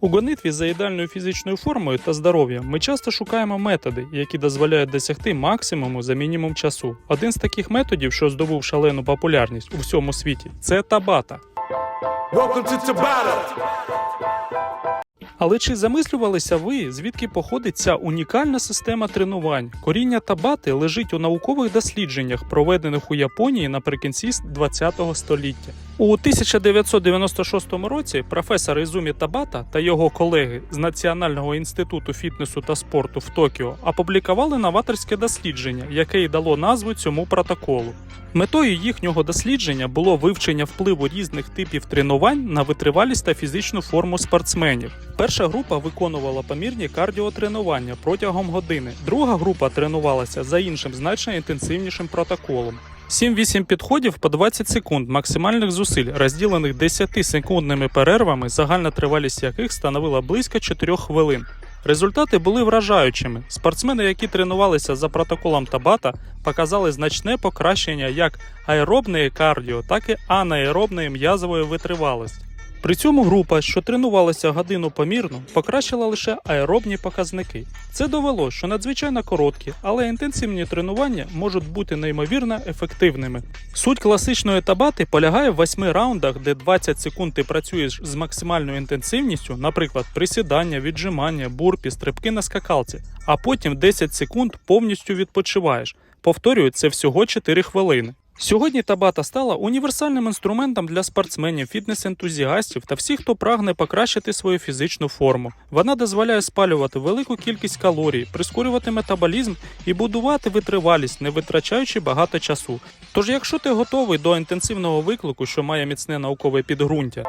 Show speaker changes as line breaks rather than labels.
У гонитві за ідеальною фізичною формою та здоров'ям ми часто шукаємо методи, які дозволяють досягти максимуму за мінімум часу. Один з таких методів, що здобув шалену популярність у всьому світі, це табата. Але чи замислювалися ви, звідки походить ця унікальна система тренувань? Коріння табати лежить у наукових дослідженнях, проведених у Японії наприкінці ХХ століття. У 1996 році професор Ізумі Табата та його колеги з Національного інституту фітнесу та спорту в Токіо опублікували новаторське дослідження, яке й дало назву цьому протоколу. Метою їхнього дослідження було вивчення впливу різних типів тренувань на витривалість та фізичну форму спортсменів. Перша група виконувала помірні кардіотренування протягом години. Друга група тренувалася за іншим значно інтенсивнішим протоколом. 7-8 підходів по 20 секунд максимальних зусиль, розділених 10-секундними перервами, загальна тривалість яких становила близько 4 хвилин. Результати були вражаючими. Спортсмени, які тренувалися за протоколом Табата, показали значне покращення як аеробної кардіо, так і анаеробної м'язової витривалості. При цьому група, що тренувалася годину помірно, покращила лише аеробні показники. Це довело, що надзвичайно короткі, але інтенсивні тренування можуть бути неймовірно ефективними. Суть класичної табати полягає в 8 раундах, де 20 секунд ти працюєш з максимальною інтенсивністю, наприклад, присідання, віджимання, бурпі, стрибки на скакалці, а потім 10 секунд повністю відпочиваєш. Повторюю, це всього 4 хвилини. Сьогодні табата стала універсальним інструментом для спортсменів, фітнес-ентузіастів та всіх, хто прагне покращити свою фізичну форму. Вона дозволяє спалювати велику кількість калорій, прискорювати метаболізм і будувати витривалість, не витрачаючи багато часу. Тож, якщо ти готовий до інтенсивного виклику, що має міцне наукове підґрунтя.